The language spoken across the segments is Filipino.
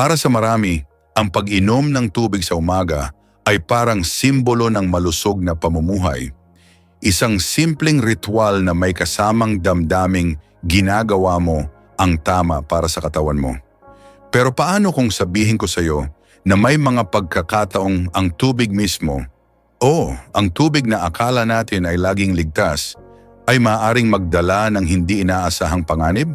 Para sa marami, ang pag-inom ng tubig sa umaga ay parang simbolo ng malusog na pamumuhay. Isang simpleng ritual na may kasamang damdaming ginagawa mo ang tama para sa katawan mo. Pero paano kung sabihin ko sa iyo na may mga pagkakataong ang tubig mismo, o ang tubig na akala natin ay laging ligtas, ay maaring magdala ng hindi inaasahang panganib?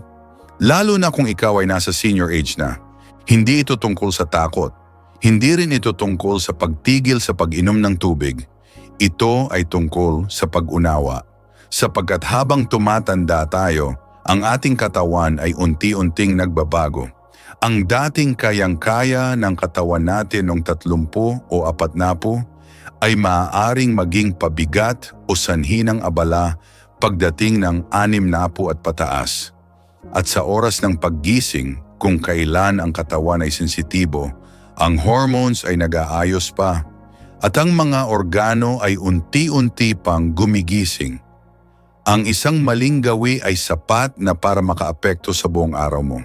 Lalo na kung ikaw ay nasa senior age na. Hindi ito tungkol sa takot. Hindi rin ito tungkol sa pagtigil sa pag-inom ng tubig. Ito ay tungkol sa pag-unawa. Sapagkat habang tumatanda tayo, ang ating katawan ay unti-unting nagbabago. Ang dating kayang-kaya ng katawan natin noong 30 o 40 ay maaaring maging pabigat o sanhi ng abala pagdating ng 60 at pataas. At sa oras ng paggising, kung kailan ang katawan ay sensitibo, ang hormones ay nag-aayos pa, at ang mga organo ay unti-unti pang gumigising. Ang isang maling gawi ay sapat na para makaapekto sa buong araw mo.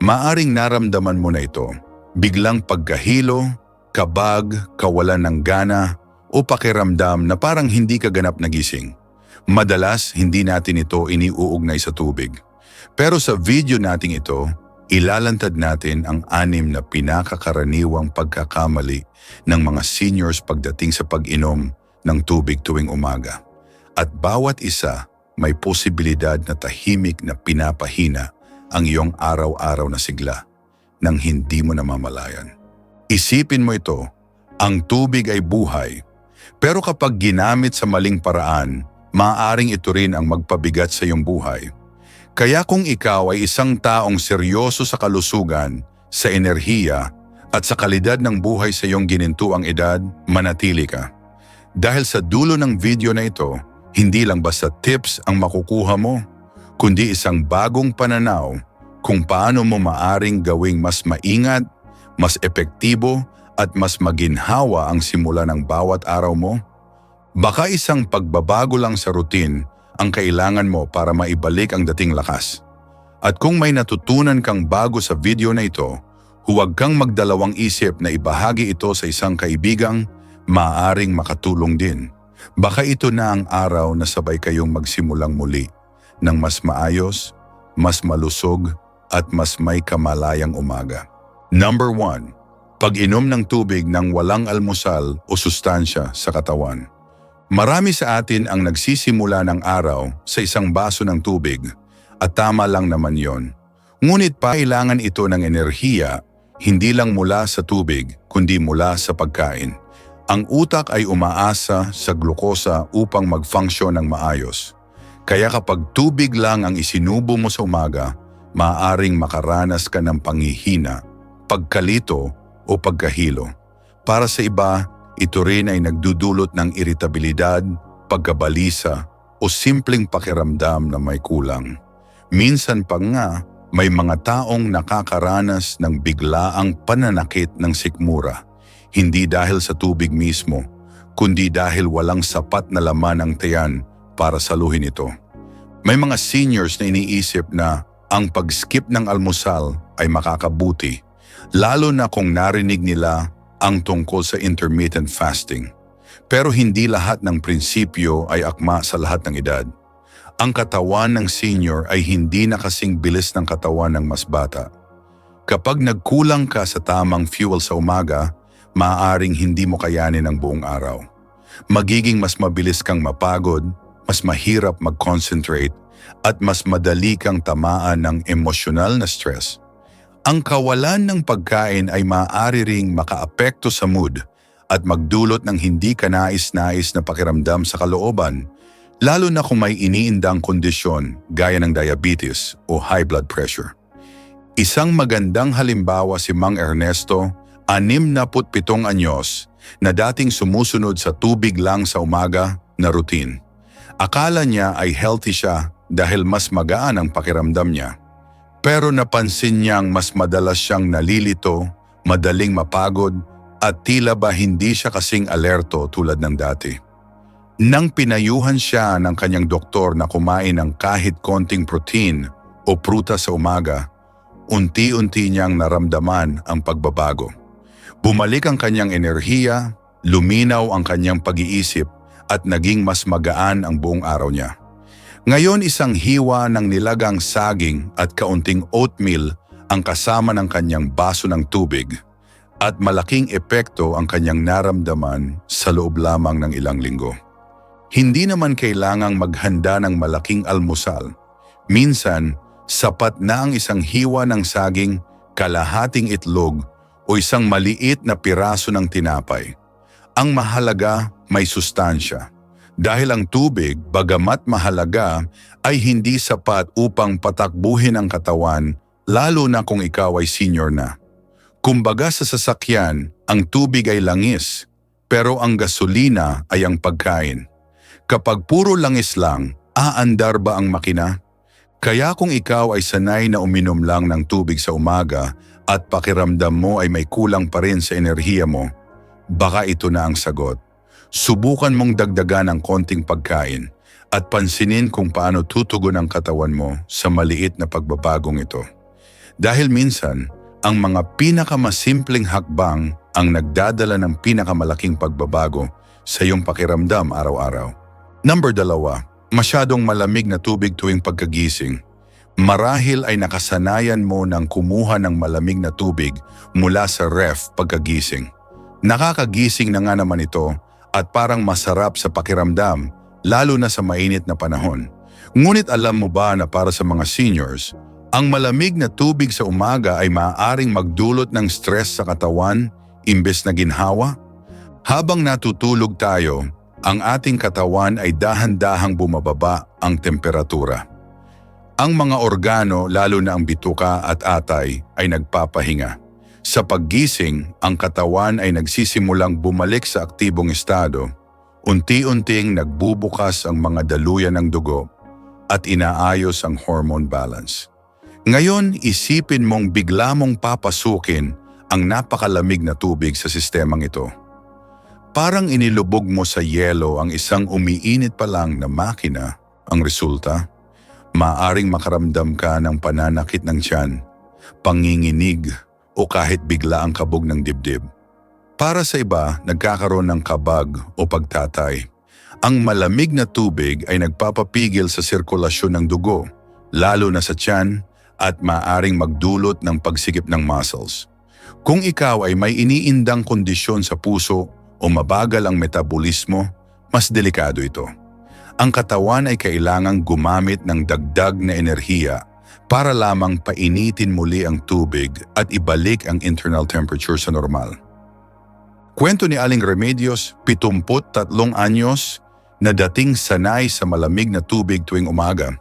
Maaring naramdaman mo na ito, biglang pagkahilo, kabag, kawalan ng gana, o pakiramdam na parang hindi ka ganap nagising. Madalas, hindi natin ito iniuugnay sa tubig. Pero sa video nating ito, ilalantad natin ang anim na pinakakaraniwang pagkakamali ng mga seniors pagdating sa pag-inom ng tubig tuwing umaga. At bawat isa may posibilidad na tahimik na pinapahina ang iyong araw-araw na sigla nang hindi mo namamalayan. Isipin mo ito, ang tubig ay buhay, pero kapag ginamit sa maling paraan, maaaring ito rin ang magpabigat sa iyong buhay. Kaya kung ikaw ay isang taong seryoso sa kalusugan, sa enerhiya, at sa kalidad ng buhay sa iyong ginintuang edad, manatili ka. Dahil sa dulo ng video na ito, hindi lang basta tips ang makukuha mo, kundi isang bagong pananaw kung paano mo maaring gawing mas maingat, mas epektibo, at mas maginhawa ang simula ng bawat araw mo. Baka isang pagbabago lang sa routine ang kailangan mo para maibalik ang dating lakas. At kung may natutunan kang bago sa video na ito, huwag kang magdalawang isip na ibahagi ito sa isang kaibigang maaring makatulong din. Baka ito na ang araw na sabay kayong magsimulang muli ng mas maayos, mas malusog, at mas may kamalayang umaga. Number 1. Pag-inom ng tubig ng walang almusal o sustansya sa katawan. Marami sa atin ang nagsisimula ng araw sa isang baso ng tubig at tama lang naman yon. Ngunit kailangan ito ng enerhiya hindi lang mula sa tubig kundi mula sa pagkain. Ang utak ay umaasa sa glukosa upang mag-function ng maayos. Kaya kapag tubig lang ang isinubo mo sa umaga, maaaring makaranas ka ng panghihina, pagkalito o pagkahilo. Para sa iba, ito rin ay nagdudulot ng iritabilidad, pagkabalisa o simpleng pakiramdam na may kulang. Minsan pa nga, may mga taong nakakaranas ng biglaang pananakit ng sikmura hindi dahil sa tubig mismo, kundi dahil walang sapat na laman ang tiyan para saluhin ito. May mga seniors na iniisip na ang pag-skip ng almusal ay makakabuti, lalo na kung narinig nila ang tungkol sa intermittent fasting. Pero hindi lahat ng prinsipyo ay akma sa lahat ng edad. Ang katawan ng senior ay hindi na kasing bilis ng katawan ng mas bata. Kapag nagkulang ka sa tamang fuel sa umaga, maaaring hindi mo kayanin ang buong araw. Magiging mas mabilis kang mapagod, mas mahirap mag-concentrate, at mas madali kang tamaan ng emosyonal na stress. Ang kawalan ng pagkain ay maaari ring makaapekto sa mood at magdulot ng hindi ka nais-nais na pakiramdam sa kalooban, lalo na kung may iniindang kondisyon gaya ng diabetes o high blood pressure. Isang magandang halimbawa si Mang Ernesto 67 anyos na dating sumusunod sa tubig lang sa umaga na routine. Akala niya ay healthy siya dahil mas magaan ang pakiramdam niya. Pero napansin niyang mas madalas siyang nalilito, madaling mapagod, at tila ba hindi siya kasing alerto tulad ng dati. Nang pinayuhan siya ng kanyang doktor na kumain ng kahit konting protein o prutas sa umaga, unti-unti niyang naramdaman ang pagbabago. Bumalik ang kanyang enerhiya, luminaw ang kanyang pag-iisip at naging mas magaan ang buong araw niya. Ngayon isang hiwa ng nilagang saging at kaunting oatmeal ang kasama ng kanyang baso ng tubig at malaking epekto ang kanyang naramdaman sa loob lamang ng ilang linggo. Hindi naman kailangang maghanda ng malaking almusal. Minsan, sapat na ang isang hiwa ng saging, kalahating itlog o isang maliit na piraso ng tinapay. Ang mahalaga may sustansya. Dahil ang tubig, bagamat mahalaga, ay hindi sapat upang patakbuhin ang katawan, lalo na kung ikaw ay senior na. Kumbaga sa sasakyan, ang tubig ay langis, pero ang gasolina ay ang pagkain. Kapag puro langis lang, aandar ba ang makina? Kaya kung ikaw ay sanay na uminom lang ng tubig sa umaga at pakiramdam mo ay may kulang pa rin sa enerhiya mo, baka ito na ang sagot. Subukan mong dagdagan ng konting pagkain at pansinin kung paano tutugon ang katawan mo sa maliit na pagbabagong ito. Dahil minsan, ang mga pinakamasimpleng hakbang ang nagdadala ng pinakamalaking pagbabago sa iyong pakiramdam araw-araw. Number dalawa, masyadong malamig na tubig tuwing pagkagising. Marahil ay nakasanayan mo ng kumuha ng malamig na tubig mula sa ref pagkagising. Nakakagising na nga naman ito at parang masarap sa pakiramdam lalo na sa mainit na panahon. Ngunit alam mo ba na para sa mga seniors, ang malamig na tubig sa umaga ay maaaring magdulot ng stress sa katawan imbes na ginhawa? Habang natutulog tayo, ang ating katawan ay dahan-dahang bumababa ang temperatura. Ang mga organo, lalo na ang bituka at atay, ay nagpapahinga. Sa paggising, ang katawan ay nagsisimulang bumalik sa aktibong estado. Unti-unting nagbubukas ang mga daluyan ng dugo at inaayos ang hormone balance. Ngayon, isipin mong bigla mong papasukin ang napakalamig na tubig sa sistemang ito. Parang inilubog mo sa yelo ang isang umiinit pa lang na makina. Ang resulta, maaring makaramdam ka ng pananakit ng tiyan, panginginig, o kahit bigla ang kabog ng dibdib. Para sa iba, nagkakaroon ng kabag o pagtatay. Ang malamig na tubig ay nagpapapigil sa sirkulasyon ng dugo, lalo na sa tiyan at maaring magdulot ng pagsikip ng muscles. Kung ikaw ay may iniindang kondisyon sa puso o mabagal ang metabolismo, mas delikado ito. Ang katawan ay kailangang gumamit ng dagdag na enerhiya para lamang painitin muli ang tubig at ibalik ang internal temperature sa normal. Kwento ni Aling Remedios, 73 anyos, na dating sanay sa malamig na tubig tuwing umaga.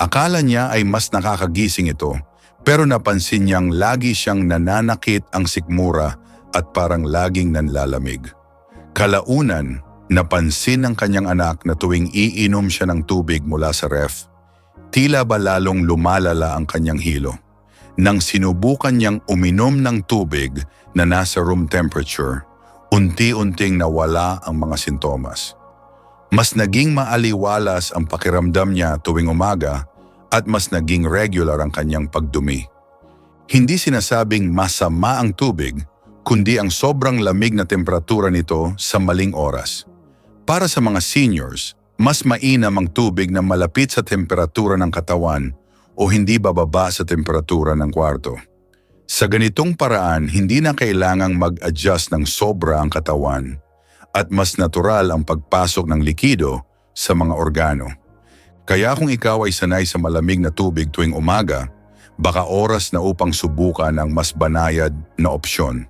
Akala niya ay mas nakakagising ito, pero napansin niyang lagi siyang nananakit ang sikmura at parang laging nanlalamig. Kalaunan, napansin ng kanyang anak na tuwing iinom siya ng tubig mula sa ref, tila ba lalong lumalala ang kanyang hilo. Nang sinubukan niyang uminom ng tubig na nasa room temperature, unti-unting nawala ang mga sintomas. Mas naging maaliwalas ang pakiramdam niya tuwing umaga at mas naging regular ang kanyang pagdumi. Hindi sinasabing masama ang tubig, kundi ang sobrang lamig na temperatura nito sa maling oras. Para sa mga seniors, mas mainam ang tubig na malapit sa temperatura ng katawan o hindi bababa sa temperatura ng kwarto. Sa ganitong paraan, hindi na kailangang mag-adjust ng sobra ang katawan at mas natural ang pagpasok ng likido sa mga organo. Kaya kung ikaw ay sanay sa malamig na tubig tuwing umaga, baka oras na upang subukan ang mas banayad na opsyon.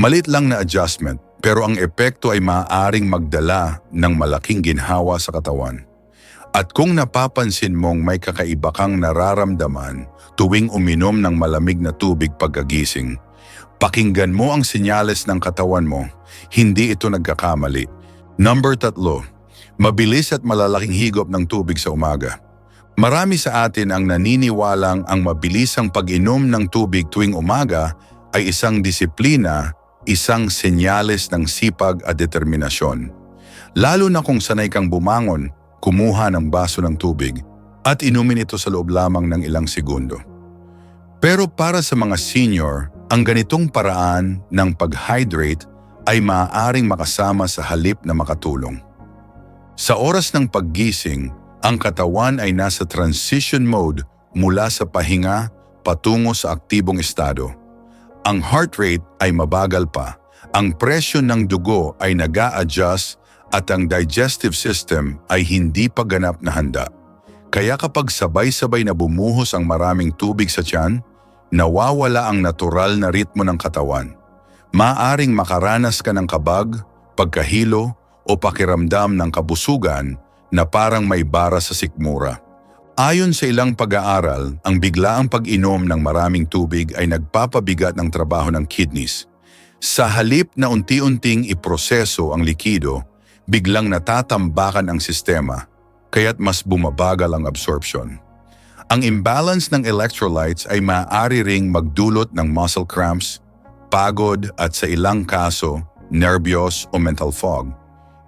Malit lang na adjustment pero ang epekto ay maaaring magdala ng malaking ginhawa sa katawan. At kung napapansin mong may kakaiba kang nararamdaman tuwing uminom ng malamig na tubig pagkagising, pakinggan mo ang senyales ng katawan mo, hindi ito nagkakamali. Number tatlo, mabilis at malalaking higop ng tubig sa umaga. Marami sa atin ang naniniwalang ang mabilisang pag-inom ng tubig tuwing umaga ay isang disiplina, isang senyales ng sipag at determinasyon. Lalo na kung sanay kang bumangon, kumuha ng baso ng tubig at inumin ito sa loob lamang ng ilang segundo. Pero para sa mga senior, ang ganitong paraan ng pag-hydrate ay maaaring makasama sa halip na makatulong. Sa oras ng paggising, ang katawan ay nasa transition mode mula sa pahinga patungo sa aktibong estado. Ang heart rate ay mabagal pa, ang presyon ng dugo ay nag adjust at ang digestive system ay hindi pa ganap na handa. Kaya kapag sabay-sabay na bumuhos ang maraming tubig sa tiyan, nawawala ang natural na ritmo ng katawan. Maaring makaranas ka ng kabag, pagkahilo o pakiramdam ng kabusugan na parang may bara sa sikmura. Ayon sa ilang pag-aaral, ang biglaang pag-inom ng maraming tubig ay nagpapabigat ng trabaho ng kidneys. Sa halip na unti-unting iproseso ang likido, biglang natatambakan ang sistema, kaya't mas bumabagal ang absorption. Ang imbalance ng electrolytes ay maaari ring magdulot ng muscle cramps, pagod at sa ilang kaso, nervyos o mental fog.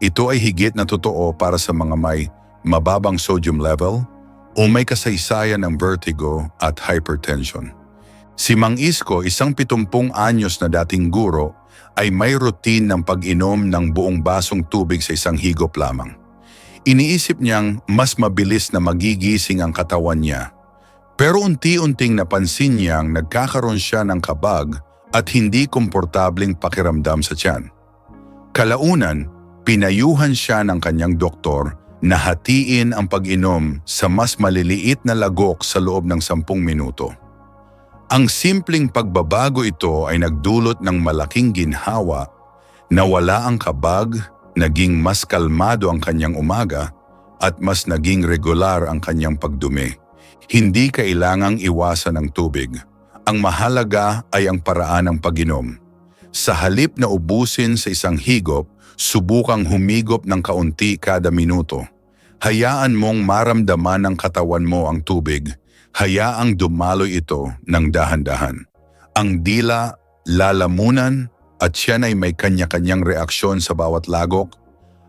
Ito ay higit na totoo para sa mga may mababang sodium level o may kasaysayan ng vertigo at hypertension. Si Mang Isko, isang pitumpung anyos na dating guro, ay may routine ng pag-inom ng buong basong tubig sa isang higop lamang. Iniisip niyang mas mabilis na magigising ang katawan niya. Pero unti-unting napansin niyang nagkakaroon siya ng kabag at hindi komportabling pakiramdam sa tiyan. Kalaunan, pinayuhan siya ng kanyang doktor na hatiin ang pag-inom sa mas maliliit na lagok sa loob ng sampung minuto. Ang simpleng pagbabago ito ay nagdulot ng malaking ginhawa na wala ang kabag, naging mas kalmado ang kanyang umaga at mas naging regular ang kanyang pagdumi. Hindi kailangang iwasan ang tubig. Ang mahalaga ay ang paraan ng pag-inom. Sa halip na ubusin sa isang higop, subukang humigop ng kaunti kada minuto. Hayaan mong maramdaman ng katawan mo ang tubig. Hayaang dumaloy ito ng dahan-dahan. Ang dila, lalamunan, at siya ay may kanya-kanyang reaksyon sa bawat lagok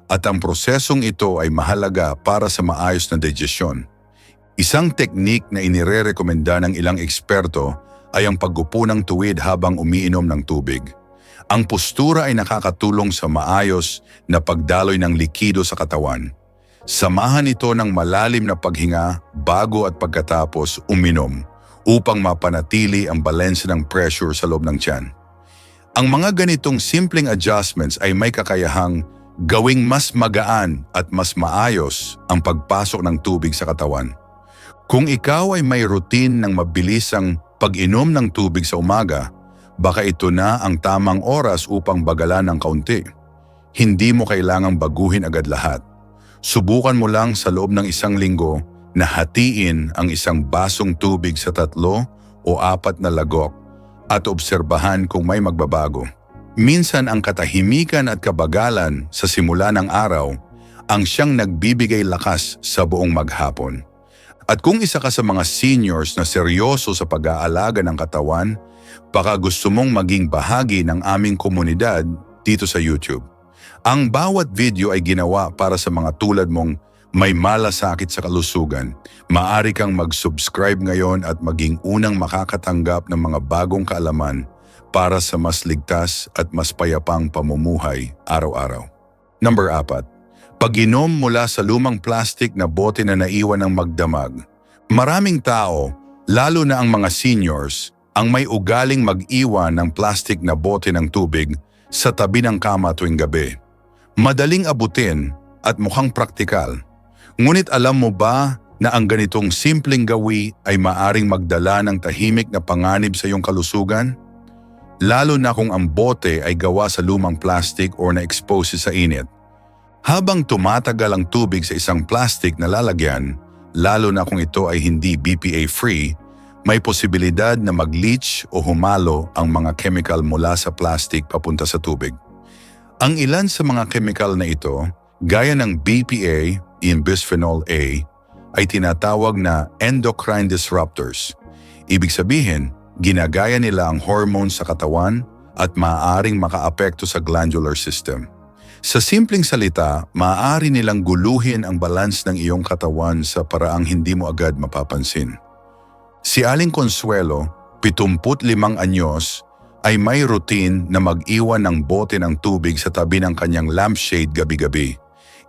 at ang prosesong ito ay mahalaga para sa maayos na digestion. Isang teknik na inire-rekomenda ng ilang eksperto ay ang paggupo ng tuwid habang umiinom ng tubig. Ang postura ay nakakatulong sa maayos na pagdaloy ng likido sa katawan. Samahan ito ng malalim na paghinga bago at pagkatapos uminom upang mapanatili ang balanse ng pressure sa loob ng tiyan. Ang mga ganitong simpleng adjustments ay may kakayahang gawing mas magaan at mas maayos ang pagpasok ng tubig sa katawan. Kung ikaw ay may routine ng mabilisang pag-inom ng tubig sa umaga, baka ito na ang tamang oras upang bagalan ng kaunti. Hindi mo kailangang baguhin agad lahat. Subukan mo lang sa loob ng isang linggo na hatiin ang isang basong tubig sa tatlo o apat na lagok at obserbahan kung may magbabago. Minsan ang katahimikan at kabagalan sa simula ng araw ang siyang nagbibigay lakas sa buong maghapon. At kung isa ka sa mga seniors na seryoso sa pag-aalaga ng katawan, baka gusto mong maging bahagi ng aming komunidad dito sa YouTube. Ang bawat video ay ginawa para sa mga tulad mong may malasakit sa kalusugan. Maari kang mag-subscribe ngayon at maging unang makakatanggap ng mga bagong kaalaman para sa mas ligtas at mas payapang pamumuhay araw-araw. Number 4. Pag-inom mula sa lumang plastic na bote na naiwan ng magdamag. Maraming tao, lalo na ang mga seniors, ang may ugaling mag-iwan ng plastic na bote ng tubig sa tabi ng kama tuwing gabi. Madaling abutin at mukhang praktikal. Ngunit alam mo ba na ang ganitong simpleng gawi ay maaring magdala ng tahimik na panganib sa iyong kalusugan? Lalo na kung ang bote ay gawa sa lumang plastic or na-expose sa init. Habang tumatagal ang tubig sa isang plastic na lalagyan, lalo na kung ito ay hindi BPA-free, may posibilidad na mag-leach o humalo ang mga chemical mula sa plastic papunta sa tubig. Ang ilan sa mga chemical na ito, gaya ng BPA in bisphenol A, ay tinatawag na endocrine disruptors. Ibig sabihin, ginagaya nila ang hormones sa katawan at maaaring makaapekto sa glandular system. Sa simpleng salita, maaari nilang guluhin ang balance ng iyong katawan sa paraang hindi mo agad mapapansin. Si Aling Consuelo, 75 anyos, ay may routine na mag-iwan ng bote ng tubig sa tabi ng kanyang lampshade gabi-gabi.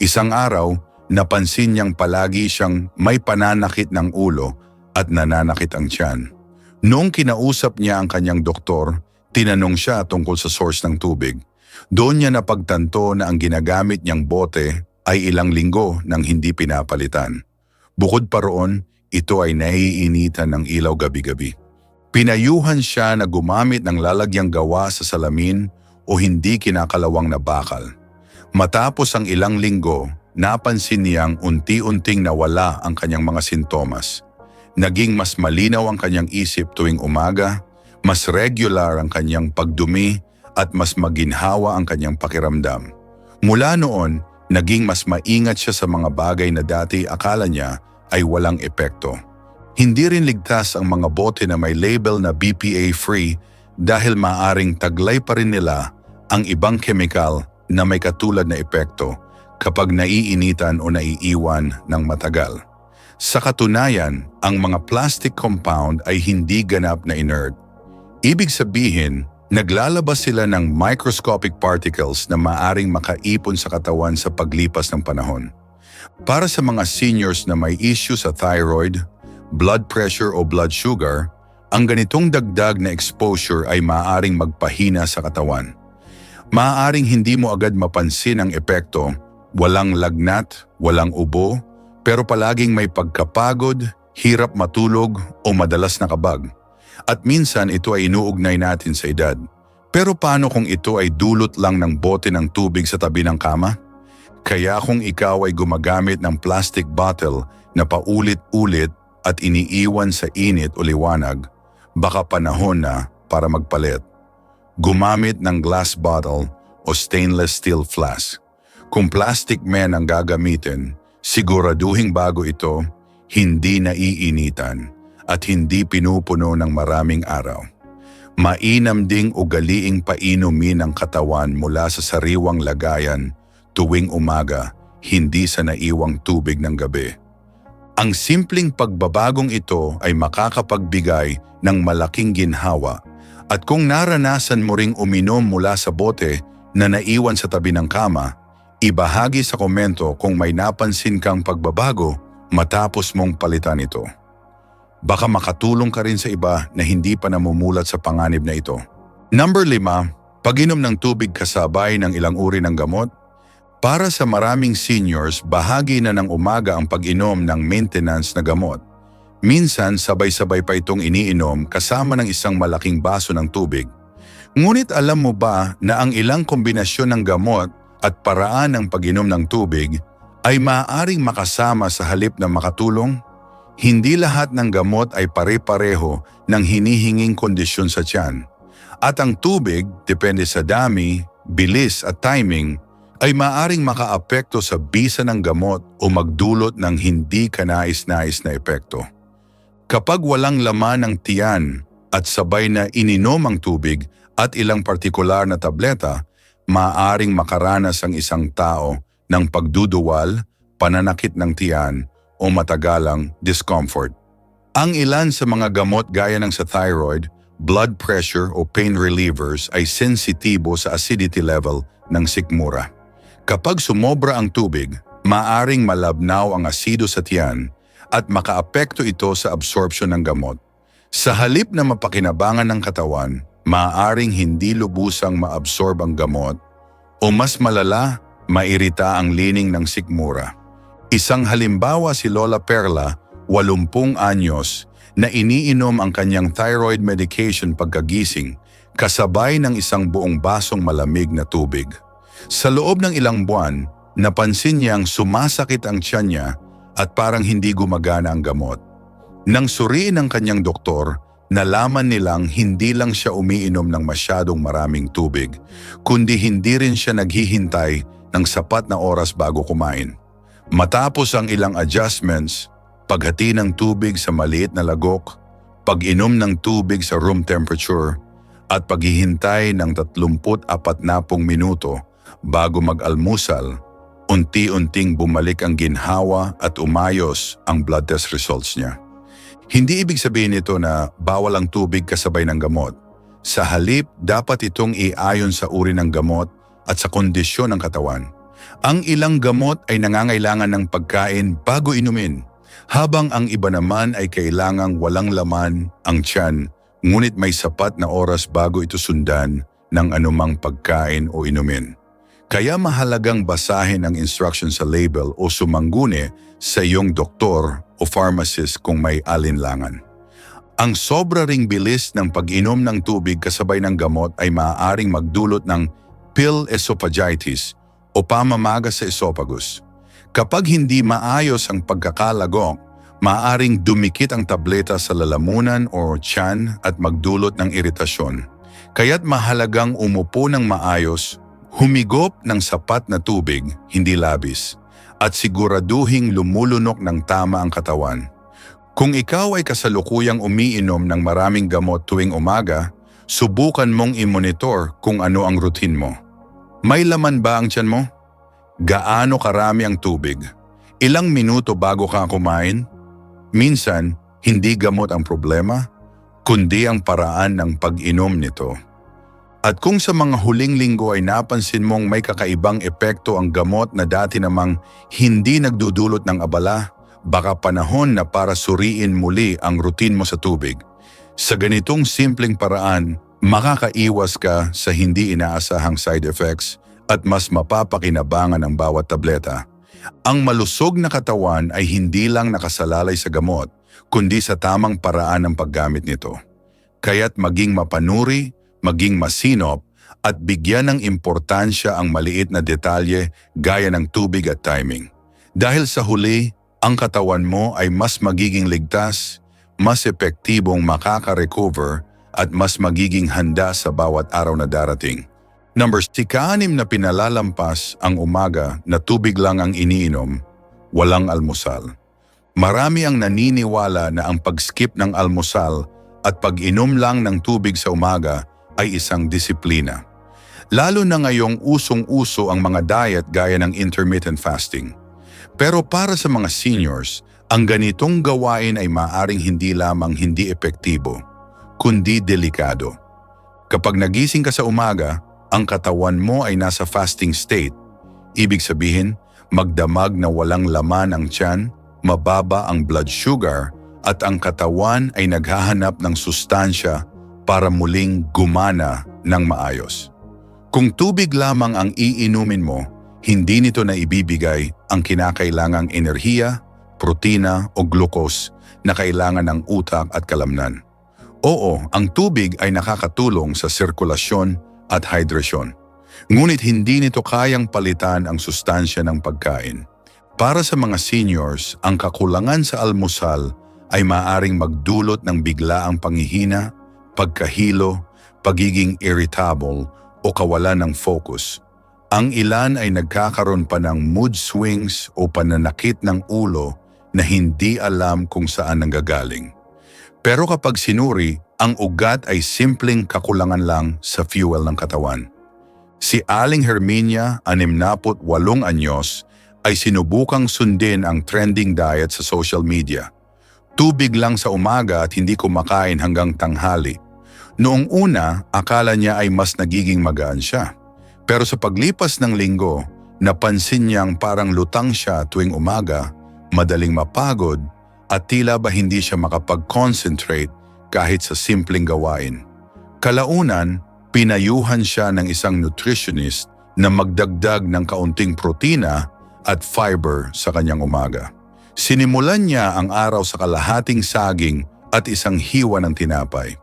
Isang araw, napansin niyang palagi siyang may pananakit ng ulo at nananakit ang tiyan. Noong kinausap niya ang kanyang doktor, tinanong siya tungkol sa source ng tubig. Doon niya napagtanto na ang ginagamit niyang bote ay ilang linggo nang hindi pinapalitan. Bukod pa roon, ito ay naiinitan ng ilaw gabi-gabi. Pinayuhan siya na gumamit ng lalagyang gawa sa salamin o hindi kinakalawang na bakal. Matapos ang ilang linggo, napansin niyang unti-unting nawala ang kanyang mga sintomas. Naging mas malinaw ang kanyang isip tuwing umaga, mas regular ang kanyang pagdumi at mas maginhawa ang kanyang pakiramdam. Mula noon, naging mas maingat siya sa mga bagay na dati akala niya ay walang epekto. Hindi rin ligtas ang mga bote na may label na BPA-free dahil maaring taglay pa rin nila ang ibang chemical na may katulad na epekto kapag naiinitan o naiiwan ng matagal. Sa katunayan, ang mga plastic compound ay hindi ganap na inert. Ibig sabihin, naglalabas sila ng microscopic particles na maaring makaipon sa katawan sa paglipas ng panahon. Para sa mga seniors na may issue sa thyroid, blood pressure o blood sugar, ang ganitong dagdag na exposure ay maaaring magpahina sa katawan. Maaaring hindi mo agad mapansin ang epekto, walang lagnat, walang ubo, pero palaging may pagkapagod, hirap matulog o madalas na kabag. At minsan ito ay inuugnay natin sa edad. Pero paano kung ito ay dulot lang ng bote ng tubig sa tabi ng kama? Kaya kung ikaw ay gumagamit ng plastic bottle na paulit-ulit at iniiwan sa init o liwanag, baka panahon na para magpalit. Gumamit ng glass bottle o stainless steel flask. Kung plastic man ang gagamitin, siguraduhing bago ito, hindi naiinitan at hindi pinupuno ng maraming araw. Mainam ding ugaliing painumin ang katawan mula sa sariwang lagayan tuwing umaga, hindi sa naiwang tubig ng gabi. Ang simpleng pagbabagong ito ay makakapagbigay ng malaking ginhawa at kung naranasan mo ring uminom mula sa bote na naiwan sa tabi ng kama, ibahagi sa komento kung may napansin kang pagbabago matapos mong palitan ito. Baka makatulong ka rin sa iba na hindi pa namumulat sa panganib na ito. Number 5, pag-inom ng tubig kasabay ng ilang uri ng gamot para sa maraming seniors, bahagi na ng umaga ang pag-inom ng maintenance na gamot. Minsan, sabay-sabay pa itong iniinom kasama ng isang malaking baso ng tubig. Ngunit alam mo ba na ang ilang kombinasyon ng gamot at paraan ng pag-inom ng tubig ay maaaring makasama sa halip na makatulong? Hindi lahat ng gamot ay pare-pareho ng hinihinging kondisyon sa tiyan. At ang tubig, depende sa dami, bilis at timing, ay maaring makaapekto sa bisa ng gamot o magdulot ng hindi kanais-nais na epekto. Kapag walang laman ng tiyan at sabay na ininom ang tubig at ilang partikular na tableta, maaring makaranas ang isang tao ng pagduduwal, pananakit ng tiyan o matagalang discomfort. Ang ilan sa mga gamot gaya ng sa thyroid, blood pressure o pain relievers ay sensitibo sa acidity level ng sikmura. Kapag sumobra ang tubig, maaring malabnaw ang asido sa tiyan at makaapekto ito sa absorption ng gamot. Sa halip na mapakinabangan ng katawan, maaring hindi lubusang maabsorb ang gamot o mas malala, mairita ang lining ng sikmura. Isang halimbawa si Lola Perla, 80 anyos, na iniinom ang kanyang thyroid medication pagkagising kasabay ng isang buong basong malamig na tubig. Sa loob ng ilang buwan, napansin niyang sumasakit ang tiyan niya at parang hindi gumagana ang gamot. Nang suriin ng kanyang doktor, nalaman nilang hindi lang siya umiinom ng masyadong maraming tubig, kundi hindi rin siya naghihintay ng sapat na oras bago kumain. Matapos ang ilang adjustments, paghati ng tubig sa maliit na lagok, pag-inom ng tubig sa room temperature, at paghihintay ng 34 na minuto Bago mag-almusal, unti-unting bumalik ang ginhawa at umayos ang blood test results niya. Hindi ibig sabihin nito na bawal ang tubig kasabay ng gamot. Sa halip, dapat itong iayon sa uri ng gamot at sa kondisyon ng katawan. Ang ilang gamot ay nangangailangan ng pagkain bago inumin, habang ang iba naman ay kailangang walang laman ang tiyan, ngunit may sapat na oras bago ito sundan ng anumang pagkain o inumin. Kaya mahalagang basahin ang instruction sa label o sumangguni sa iyong doktor o pharmacist kung may alinlangan. Ang sobra ring bilis ng pag-inom ng tubig kasabay ng gamot ay maaaring magdulot ng pill esophagitis o pamamaga sa esophagus. Kapag hindi maayos ang pagkakalagok, maaaring dumikit ang tableta sa lalamunan o tiyan at magdulot ng iritasyon. Kaya't mahalagang umupo ng maayos, humigop ng sapat na tubig, hindi labis, at siguraduhing lumulunok ng tama ang katawan. Kung ikaw ay kasalukuyang umiinom ng maraming gamot tuwing umaga, subukan mong i-monitor kung ano ang routine mo. May laman ba ang tiyan mo? Gaano karami ang tubig? Ilang minuto bago ka kumain? Minsan, hindi gamot ang problema, kundi ang paraan ng pag-inom nito. At kung sa mga huling linggo ay napansin mong may kakaibang epekto ang gamot na dati namang hindi nagdudulot ng abala, baka panahon na para suriin muli ang routine mo sa tubig. Sa ganitong simpleng paraan, makakaiwas ka sa hindi inaasahang side effects at mas mapapakinabangan ang bawat tableta. Ang malusog na katawan ay hindi lang nakasalalay sa gamot, kundi sa tamang paraan ng paggamit nito. Kaya't maging mapanuri, maging masinop, at bigyan ng importansya ang maliit na detalye gaya ng tubig at timing. Dahil sa huli, ang katawan mo ay mas magiging ligtas, mas epektibong makaka-recover at mas magiging handa sa bawat araw na darating. Number 6, kaanim na pinalalampas ang umaga na tubig lang ang iniinom, walang almusal. Marami ang naniniwala na ang pag-skip ng almusal at pag-inom lang ng tubig sa umaga ay isang disiplina. Lalo na ngayong usong-uso ang mga diet gaya ng intermittent fasting. Pero para sa mga seniors, ang ganitong gawain ay maaring hindi lamang hindi epektibo, kundi delikado. Kapag nagising ka sa umaga, ang katawan mo ay nasa fasting state. Ibig sabihin, magdamag na walang laman ang tiyan, mababa ang blood sugar, at ang katawan ay naghahanap ng sustansya para muling gumana ng maayos. Kung tubig lamang ang iinumin mo, hindi nito na ibibigay ang kinakailangang enerhiya, protina o glucose na kailangan ng utak at kalamnan. Oo, ang tubig ay nakakatulong sa sirkulasyon at hydration. Ngunit hindi nito kayang palitan ang sustansya ng pagkain. Para sa mga seniors, ang kakulangan sa almusal ay maaring magdulot ng biglaang pangihina, pagkahilo, pagiging irritable o kawalan ng focus. Ang ilan ay nagkakaroon pa ng mood swings o pananakit ng ulo na hindi alam kung saan nanggagaling. Pero kapag sinuri, ang ugat ay simpleng kakulangan lang sa fuel ng katawan. Si Aling Herminia, 68 anyos, ay sinubukang sundin ang trending diet sa social media. Tubig lang sa umaga at hindi kumakain hanggang tanghali. Noong una, akala niya ay mas nagiging magaan siya. Pero sa paglipas ng linggo, napansin niyang parang lutang siya tuwing umaga, madaling mapagod, at tila ba hindi siya makapag-concentrate kahit sa simpleng gawain. Kalaunan, pinayuhan siya ng isang nutritionist na magdagdag ng kaunting protina at fiber sa kanyang umaga. Sinimulan niya ang araw sa kalahating saging at isang hiwa ng tinapay.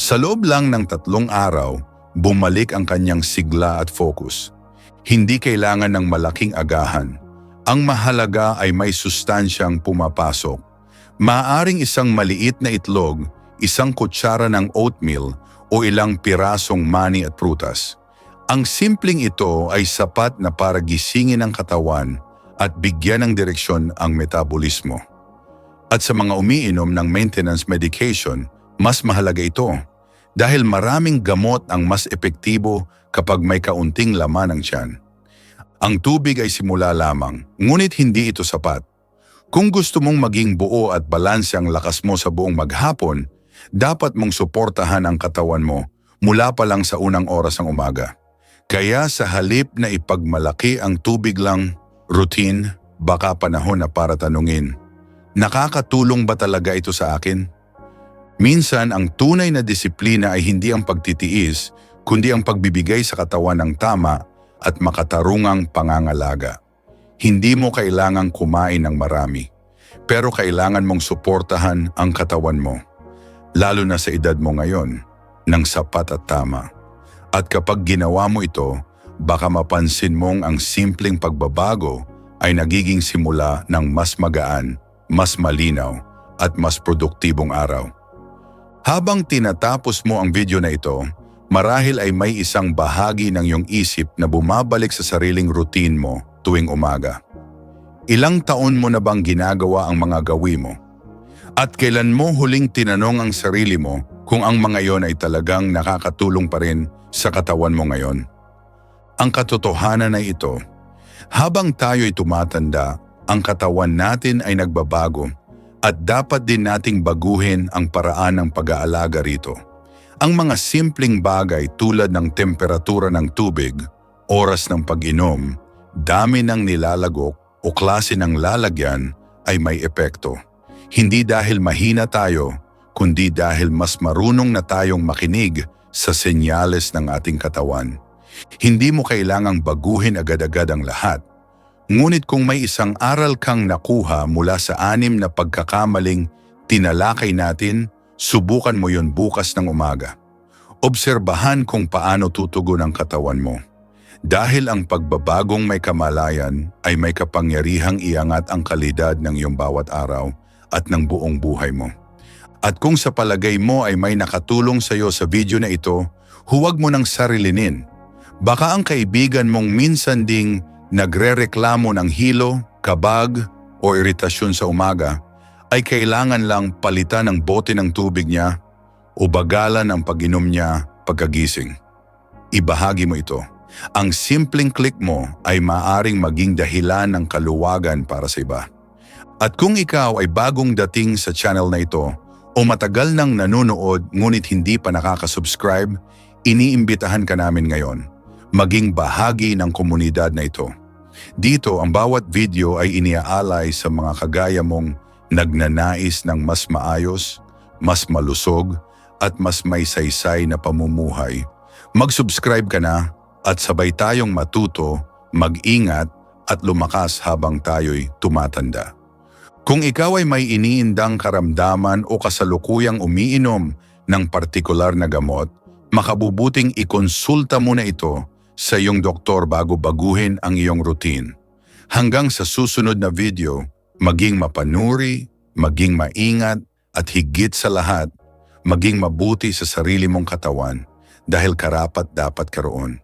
Sa loob lang ng tatlong araw, bumalik ang kanyang sigla at focus. Hindi kailangan ng malaking agahan. Ang mahalaga ay may sustansyang pumapasok. Maaring isang maliit na itlog, isang kutsara ng oatmeal o ilang pirasong mani at prutas. Ang simpleng ito ay sapat na para gisingin ang katawan at bigyan ng direksyon ang metabolismo. At sa mga umiinom ng maintenance medication, mas mahalaga ito dahil maraming gamot ang mas epektibo kapag may kaunting laman ang tiyan. Ang tubig ay simula lamang, ngunit hindi ito sapat. Kung gusto mong maging buo at balanse ang lakas mo sa buong maghapon, dapat mong suportahan ang katawan mo mula pa lang sa unang oras ng umaga. Kaya sa halip na ipagmalaki ang tubig lang, routine, baka panahon na para tanungin, nakakatulong ba talaga ito sa akin? Minsan ang tunay na disiplina ay hindi ang pagtitiis, kundi ang pagbibigay sa katawan ng tama at makatarungang pangangalaga. Hindi mo kailangang kumain ng marami, pero kailangan mong suportahan ang katawan mo, lalo na sa edad mo ngayon, ng sapat at tama. At kapag ginawa mo ito, baka mapansin mong ang simpleng pagbabago ay nagiging simula ng mas magaan, mas malinaw, at mas produktibong araw. Habang tinatapos mo ang video na ito, marahil ay may isang bahagi ng iyong isip na bumabalik sa sariling routine mo tuwing umaga. Ilang taon mo na bang ginagawa ang mga gawi mo? At kailan mo huling tinanong ang sarili mo kung ang mga iyon ay talagang nakakatulong pa rin sa katawan mo ngayon? Ang katotohanan ay ito, habang tayo'y tumatanda, ang katawan natin ay nagbabago at dapat din nating baguhin ang paraan ng pag-aalaga rito. Ang mga simpleng bagay tulad ng temperatura ng tubig, oras ng pag-inom, dami ng nilalagok o klase ng lalagyan ay may epekto. Hindi dahil mahina tayo, kundi dahil mas marunong na tayong makinig sa senyales ng ating katawan. Hindi mo kailangang baguhin agad-agad ang lahat. Ngunit kung may isang aral kang nakuha mula sa anim na pagkakamaling tinalakay natin, subukan mo yon bukas ng umaga. Obserbahan kung paano tutugon ang katawan mo. Dahil ang pagbabagong may kamalayan ay may kapangyarihang iangat ang kalidad ng iyong bawat araw at ng buong buhay mo. At kung sa palagay mo ay may nakatulong sa iyo sa video na ito, huwag mo nang sarilinin. Baka ang kaibigan mong minsan ding nagrereklamo ng hilo, kabag o iritasyon sa umaga ay kailangan lang palitan ang bote ng tubig niya o bagalan ang pag-inom niya pagkagising. Ibahagi mo ito. Ang simpleng click mo ay maaring maging dahilan ng kaluwagan para sa iba. At kung ikaw ay bagong dating sa channel na ito o matagal nang nanonood ngunit hindi pa nakaka-subscribe, iniimbitahan ka namin ngayon. Maging bahagi ng komunidad na ito. Dito ang bawat video ay iniaalay sa mga kagaya mong nagnanais ng mas maayos, mas malusog, at mas may saysay na pamumuhay. Mag-subscribe ka na at sabay tayong matuto, mag-ingat at lumakas habang tayo'y tumatanda. Kung ikaw ay may iniindang karamdaman o kasalukuyang umiinom ng partikular na gamot, makabubuting ikonsulta mo na ito sa iyong doktor bago baguhin ang iyong routine. Hanggang sa susunod na video, maging mapanuri, maging maingat, at higit sa lahat, maging mabuti sa sarili mong katawan dahil karapat dapat karoon.